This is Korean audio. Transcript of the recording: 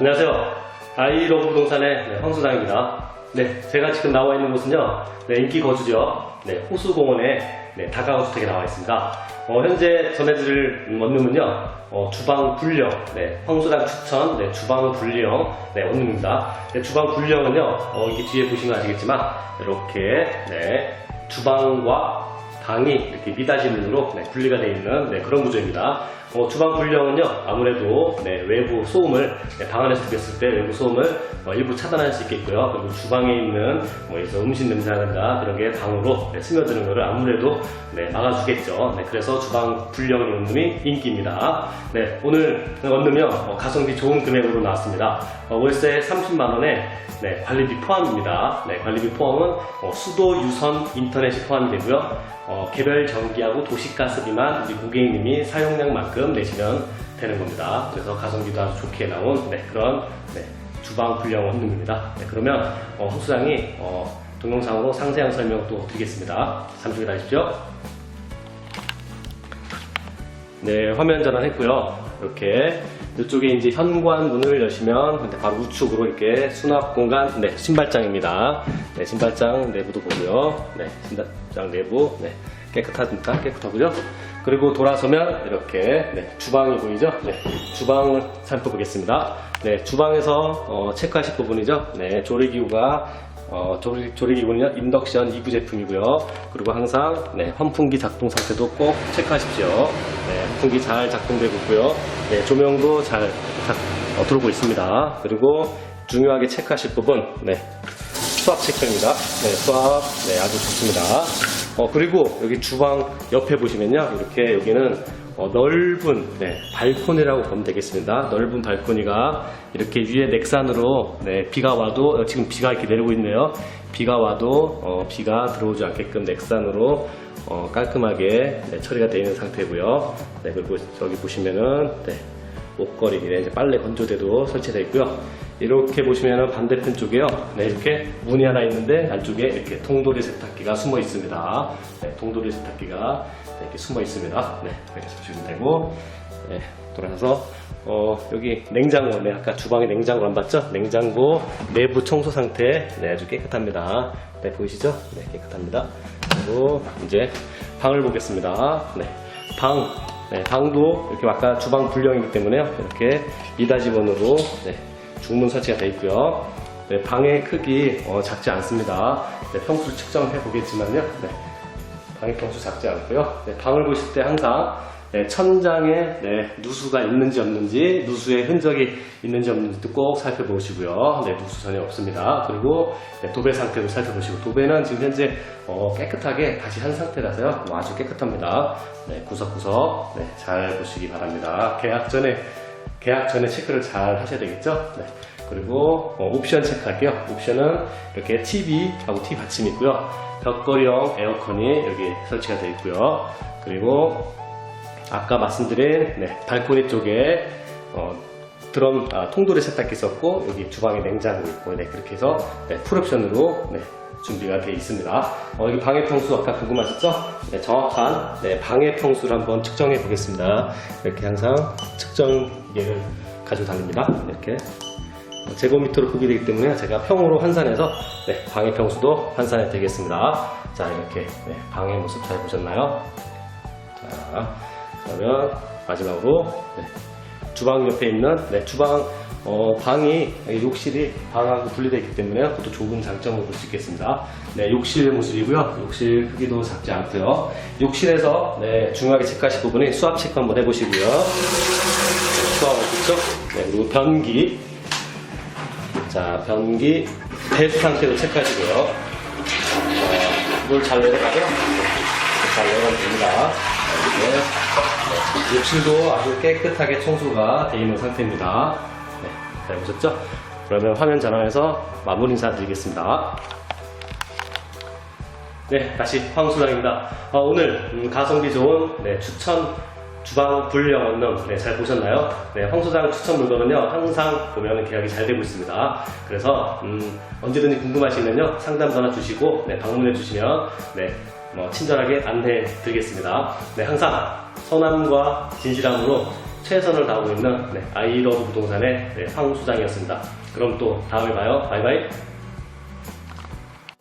안녕하세요. 아이러브 부동산의 네, 황소장입니다. 네, 제가 지금 나와 있는 곳은요, 네, 인기 거주죠. 네, 호수공원의 네, 다가구 주택에 나와 있습니다. 어, 현재 전해드릴 음, 원룸은요, 어, 주방 분령, 네, 황소장 추천, 네, 주방 분령, 네, 원룸입니다. 네, 주방 분령은요, 어, 이게 뒤에 보시면 아시겠지만, 이렇게, 네, 주방과 방이 이렇게 미닫이문으로 네, 분리가 되어 있는 네, 그런 구조입니다. 어, 주방 분령은요 아무래도 네, 외부 소음을 네, 방 안에서 들였을 때 외부 소음을 어, 일부 차단할 수 있겠고요. 그리고 주방에 있는 뭐 음식 냄새라든가 그런 게 방으로 네, 스며드는 것을 아무래도 네, 막아주겠죠. 네, 그래서 주방 분령 원룸이 인기입니다. 네, 오늘 원룸이요 어, 가성비 좋은 금액으로 나왔습니다. 어, 월세 30만 원에 네, 관리비 포함입니다. 네, 관리비 포함은 어, 수도, 유선, 인터넷이 포함이 되고요. 어, 개별 전기하고 도시가스비만 우리 고객님이 사용량만큼 내시면 되는 겁니다. 그래서 가성비도 아주 좋게 나온 네, 그런 네, 주방 불량 원룸입니다. 네, 그러면 어, 홍수장이 어, 동영상으로 상세한 설명 또 드리겠습니다. 잠시 기다리십시오. 네, 화면 전환했고요. 이렇게 이쪽에 이제 현관 문을 여시면 바로 우측으로 이렇게 수납 공간, 네, 신발장입니다. 네, 신발장 내부도 보고요. 네, 신발장 내부, 네, 깨끗합니다. 깨끗하고요. 그리고 돌아서면 이렇게 네, 주방이 보이죠? 네, 주방을 살펴보겠습니다. 네, 주방에서 어, 체크하실 부분이죠. 네, 조리기구가 어, 조리, 조리기구는요, 인덕션 2구 제품이고요. 그리고 항상, 네, 환풍기 작동 상태도 꼭 체크하십시오. 네, 환풍기 잘 작동되고 있고요. 네, 조명도 잘 작- 어, 들어오고 있습니다. 그리고 중요하게 체크하실 부분, 네, 수압 체크입니다. 네, 수압, 네, 아주 좋습니다. 어, 그리고 여기 주방 옆에 보시면요, 이렇게 여기는 어, 넓은 네, 발코니라고 보면 되겠습니다. 넓은 발코니가 이렇게 위에 넥산으로 네, 비가 와도 어, 지금 비가 이렇게 내리고 있네요. 비가 와도 어, 비가 들어오지 않게끔 넥산으로 어, 깔끔하게 네, 처리가 되어 있는 상태고요. 네, 그리고 여기 보시면은 네, 옷걸이에 이제 빨래 건조대도 설치되어 있고요. 이렇게 보시면은 반대편 쪽에요. 네, 이렇게 문이 하나 있는데 안쪽에 이렇게 통돌이 세탁기가 숨어 있습니다. 네, 통돌이 세탁기가 네, 이렇게 숨어 있습니다. 네, 이렇게 보시면 되고, 네, 돌아서 어, 여기 냉장고, 네, 아까 주방에 냉장고 안 봤죠? 냉장고 내부 청소 상태, 네, 아주 깨끗합니다. 네, 보이시죠? 네, 깨끗합니다. 그리고 이제 방을 보겠습니다. 네, 방, 네, 방도 이렇게 아까 주방 불량이기 때문에요. 이렇게 미닫이번으로 네, 중문 설치가 되어 있고요. 네, 방의 크기 어, 작지 않습니다. 네, 평수 측정해 보겠지만요. 네, 방의 평수 작지 않고요. 네, 방을 보실 때 항상 네, 천장에 네, 누수가 있는지 없는지 누수의 흔적이 있는지 없는지도 꼭 살펴보시고요. 네, 누수 전혀 없습니다. 그리고 네, 도배 상태도 살펴보시고 도배는 지금 현재 어, 깨끗하게 다시 한 상태라서요. 뭐 아주 깨끗합니다. 네, 구석구석 네, 잘 보시기 바랍니다. 계약 전에 계약 전에 체크를 잘 하셔야 되겠죠. 네. 그리고 어, 옵션 체크할게요. 옵션은 이렇게 TV하고 TV 받침이 있고요. 벽걸이형 에어컨이 여기 설치가 되어 있고요. 그리고 아까 말씀드린 네, 발코니 쪽에 어, 드럼 아, 통돌이 세탁기 있었고 여기 주방에 냉장고 있고 네, 그렇게 해서 네, 풀옵션으로 네, 준비가 되어 있습니다. 어, 여기 방해 평수 아까 궁금하셨죠? 네, 정확한 네, 방해 평수를 한번 측정해 보겠습니다. 이렇게 항상 측정기를 가지고 다닙니다. 이렇게 어, 제곱미터로 구비되기 때문에 제가 평으로 환산해서 네, 방해 평수도 환산해 드리겠습니다. 자 이렇게 네, 방해 모습 잘 보셨나요? 자 그러면 마지막으로 네, 주방 옆에 있는 네, 주방 어, 방이 욕실이 방하고 분리되어 있기 때문에 그것도 좋은 장점을 볼수 있겠습니다. 네, 욕실 모습이고요. 욕실 크기도 작지 않고요. 욕실에서 네, 중요하게 체크하실 부분이 수압 체크 한번 해보시고요. 네, 수압 어떻죠? 네, 그리고 변기 자, 변기 배수 상태도 체크하시고요. 어, 물잘 내려가죠? 잘 내려가면 됩니다. 네, 욕실도 아주 깨끗하게 청소가 되어 있는 상태입니다. 네, 잘 보셨죠? 그러면 화면 전환해서 마무리 인사 드리겠습니다. 네, 다시 황수장입니다. 어, 오늘 음, 가성비 좋은 네, 추천 주방 불량 원룸 네, 잘 보셨나요? 네, 황소장 추천 물건은요 항상 보면 계약이 잘 되고 있습니다. 그래서 음, 언제든지 궁금하시면요 상담 전화 주시고 네, 방문해 주시면 네, 뭐 친절하게 안내해 드리겠습니다. 네, 항상 선함과 진실함으로 최선을 다하고 있는 네, 아이러브 부동산의 네, 상수장이었습니다. 그럼 또 다음에 봐요. 바이바이.